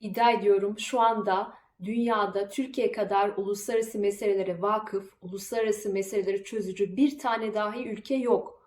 İddia ediyorum şu anda dünyada Türkiye kadar uluslararası meselelere vakıf, uluslararası meseleleri çözücü bir tane dahi ülke yok.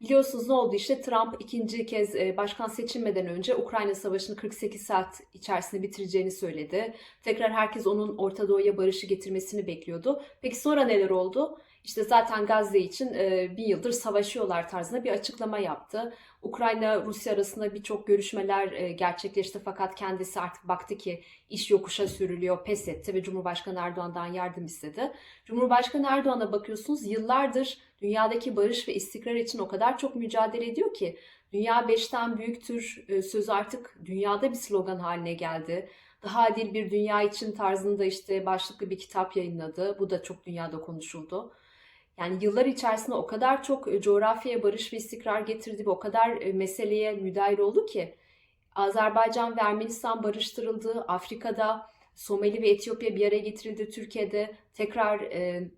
Biliyorsunuz ne oldu işte Trump ikinci kez e, başkan seçilmeden önce Ukrayna Savaşı'nı 48 saat içerisinde bitireceğini söyledi. Tekrar herkes onun Orta Doğu'ya barışı getirmesini bekliyordu. Peki sonra neler oldu? İşte zaten Gazze için bir yıldır savaşıyorlar tarzında bir açıklama yaptı. Ukrayna Rusya arasında birçok görüşmeler gerçekleşti fakat kendisi artık baktı ki iş yokuşa sürülüyor, pes etti ve Cumhurbaşkanı Erdoğan'dan yardım istedi. Cumhurbaşkanı Erdoğan'a bakıyorsunuz yıllardır dünyadaki barış ve istikrar için o kadar çok mücadele ediyor ki dünya beşten büyüktür sözü artık dünyada bir slogan haline geldi. Daha adil bir dünya için tarzında işte başlıklı bir kitap yayınladı. Bu da çok dünyada konuşuldu. Yani yıllar içerisinde o kadar çok e, coğrafyaya barış ve istikrar getirdi ve o kadar e, meseleye müdahil oldu ki Azerbaycan ve Ermenistan barıştırıldı. Afrika'da Somali ve Etiyopya bir araya getirildi. Türkiye'de tekrar e,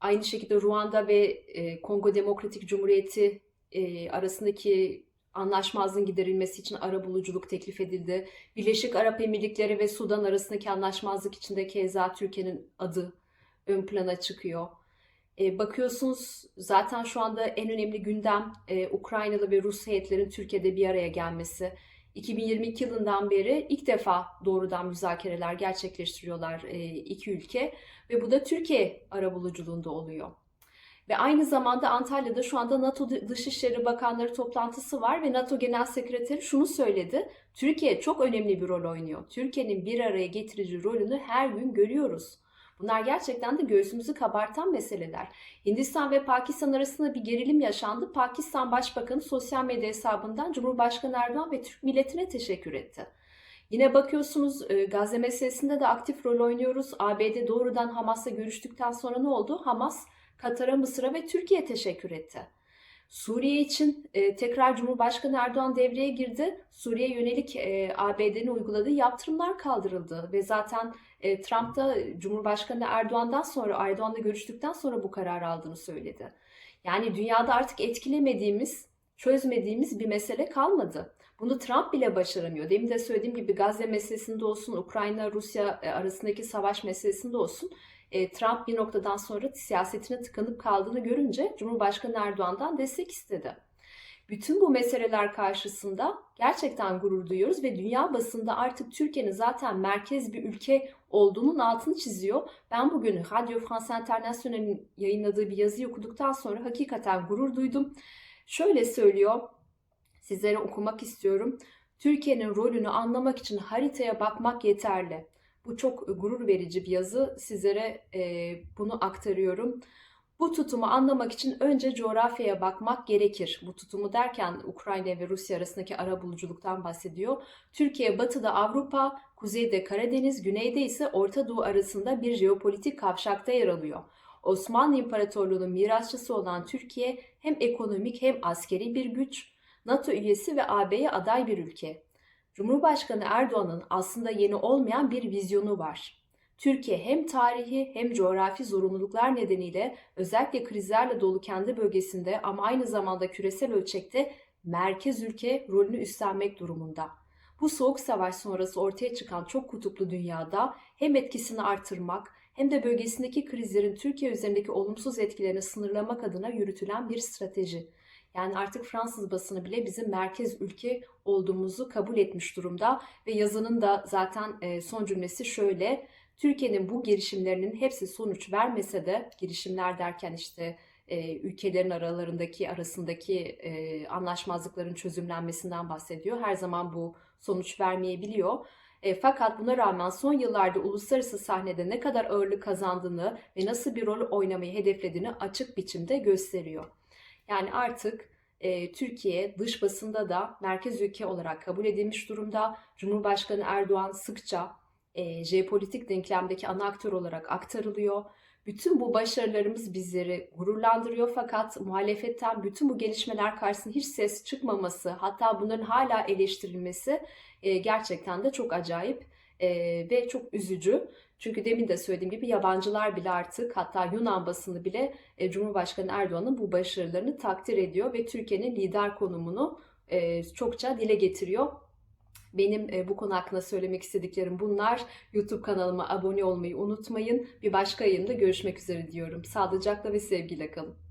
aynı şekilde Ruanda ve e, Kongo Demokratik Cumhuriyeti e, arasındaki anlaşmazlığın giderilmesi için arabuluculuk teklif edildi. Birleşik Arap Emirlikleri ve Sudan arasındaki anlaşmazlık içinde keza Türkiye'nin adı ön plana çıkıyor. E, bakıyorsunuz zaten şu anda en önemli gündem e, Ukraynalı ve Rus heyetlerin Türkiye'de bir araya gelmesi. 2022 yılından beri ilk defa doğrudan müzakereler gerçekleştiriyorlar e, iki ülke ve bu da Türkiye arabuluculuğunda oluyor. Ve aynı zamanda Antalya'da şu anda NATO Dışişleri Bakanları toplantısı var ve NATO Genel Sekreteri şunu söyledi. Türkiye çok önemli bir rol oynuyor. Türkiye'nin bir araya getirici rolünü her gün görüyoruz. Bunlar gerçekten de göğsümüzü kabartan meseleler. Hindistan ve Pakistan arasında bir gerilim yaşandı. Pakistan Başbakanı sosyal medya hesabından Cumhurbaşkanı Erdoğan ve Türk milletine teşekkür etti. Yine bakıyorsunuz e, Gazze meselesinde de aktif rol oynuyoruz. ABD doğrudan Hamas'la görüştükten sonra ne oldu? Hamas Katar'a, Mısır'a ve Türkiye'ye teşekkür etti. Suriye için e, tekrar Cumhurbaşkanı Erdoğan devreye girdi. Suriye yönelik e, ABD'nin uyguladığı yaptırımlar kaldırıldı ve zaten e, Trump da Cumhurbaşkanı Erdoğan'dan sonra Erdoğan'la görüştükten sonra bu kararı aldığını söyledi. Yani dünyada artık etkilemediğimiz, çözmediğimiz bir mesele kalmadı. Bunu Trump bile başaramıyor. Demin de söylediğim gibi Gazze meselesinde olsun, Ukrayna-Rusya e, arasındaki savaş meselesinde olsun e, Trump bir noktadan sonra siyasetine tıkanıp kaldığını görünce Cumhurbaşkanı Erdoğan'dan destek istedi. Bütün bu meseleler karşısında gerçekten gurur duyuyoruz ve dünya basında artık Türkiye'nin zaten merkez bir ülke olduğunun altını çiziyor. Ben bugün Radio France International'in yayınladığı bir yazıyı okuduktan sonra hakikaten gurur duydum. Şöyle söylüyor, sizlere okumak istiyorum. Türkiye'nin rolünü anlamak için haritaya bakmak yeterli. Bu çok gurur verici bir yazı. Sizlere e, bunu aktarıyorum. Bu tutumu anlamak için önce coğrafyaya bakmak gerekir. Bu tutumu derken Ukrayna ve Rusya arasındaki ara buluculuktan bahsediyor. Türkiye batıda Avrupa, kuzeyde Karadeniz, güneyde ise Orta Doğu arasında bir jeopolitik kavşakta yer alıyor. Osmanlı İmparatorluğu'nun mirasçısı olan Türkiye hem ekonomik hem askeri bir güç, NATO üyesi ve AB'ye aday bir ülke. Cumhurbaşkanı Erdoğan'ın aslında yeni olmayan bir vizyonu var. Türkiye hem tarihi hem coğrafi zorunluluklar nedeniyle özellikle krizlerle dolu kendi bölgesinde ama aynı zamanda küresel ölçekte merkez ülke rolünü üstlenmek durumunda. Bu soğuk savaş sonrası ortaya çıkan çok kutuplu dünyada hem etkisini artırmak hem de bölgesindeki krizlerin Türkiye üzerindeki olumsuz etkilerini sınırlamak adına yürütülen bir strateji. Yani artık Fransız basını bile bizim merkez ülke olduğumuzu kabul etmiş durumda ve yazının da zaten e, son cümlesi şöyle. Türkiye'nin bu girişimlerinin hepsi sonuç vermese de girişimler derken işte e, ülkelerin aralarındaki arasındaki e, anlaşmazlıkların çözümlenmesinden bahsediyor. Her zaman bu sonuç vermeyebiliyor. E, fakat buna rağmen son yıllarda uluslararası sahnede ne kadar ağırlık kazandığını ve nasıl bir rol oynamayı hedeflediğini açık biçimde gösteriyor. Yani artık e, Türkiye dış basında da merkez ülke olarak kabul edilmiş durumda. Cumhurbaşkanı Erdoğan sıkça e, jeopolitik denklemdeki ana aktör olarak aktarılıyor. Bütün bu başarılarımız bizleri gururlandırıyor fakat muhalefetten bütün bu gelişmeler karşısında hiç ses çıkmaması hatta bunların hala eleştirilmesi e, gerçekten de çok acayip e, ve çok üzücü. Çünkü demin de söylediğim gibi yabancılar bile artık hatta Yunan basını bile e, Cumhurbaşkanı Erdoğan'ın bu başarılarını takdir ediyor ve Türkiye'nin lider konumunu e, çokça dile getiriyor. Benim e, bu konu hakkında söylemek istediklerim bunlar. YouTube kanalıma abone olmayı unutmayın. Bir başka yayında görüşmek üzere diyorum. Sağlıcakla ve sevgiyle kalın.